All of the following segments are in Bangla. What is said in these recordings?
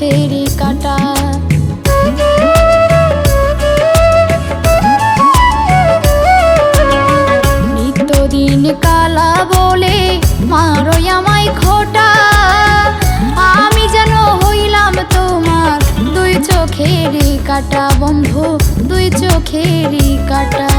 গাছেরই কাটা। নিত্যদিন কালা বলে, মারো আমায় খোটা। আমি যেন হইলাম তোমার দুই চোখেরই কাটা, বন্ধু, দুই চোখেরই কাটা।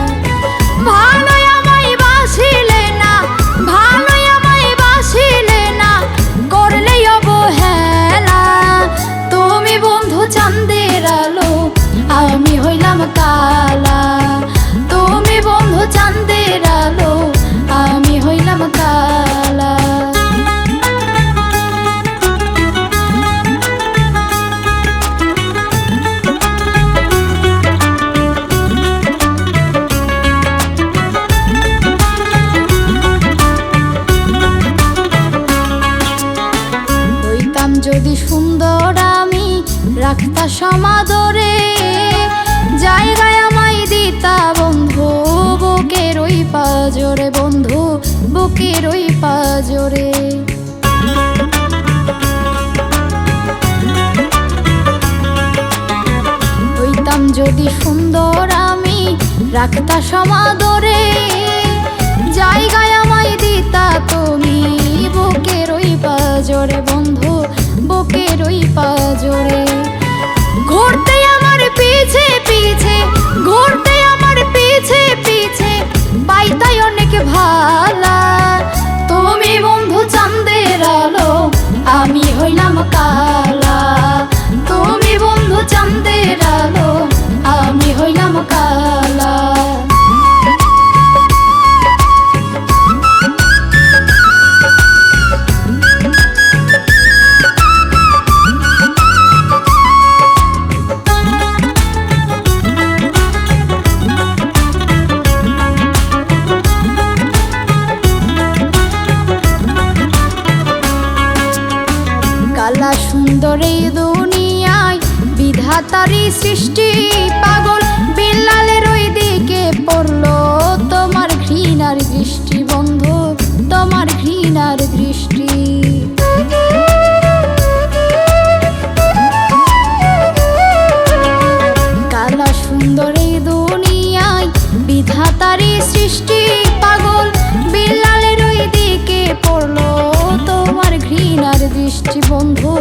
যদি সুন্দর আমি রাখতা সমাদরে, জায়গায় আমায় দিতা বন্ধু, বুকের ওই পাজরে, বন্ধু, বুকের ওই পাজরে। হইতাম যদি সুন্দর আমি রাখতা সমাদরে, জায়গায় আমায় দিতা তুমি। সুন্দর এই দুনিয়ায় বিধাতারি সৃষ্টি পাগল। বিল্লালের ওই দিকে পড়ল, তোমার ঘৃণার দৃষ্টি বন্ধু, তোমার ঘৃণার দৃষ্টি। কালা সুন্দর এই দুনিয়ায় বিধাতারি সৃষ্টি পাগল। বিল্লালের ওই দিকে পড়ল, তোমার ঘৃণার দৃষ্টি বন্ধু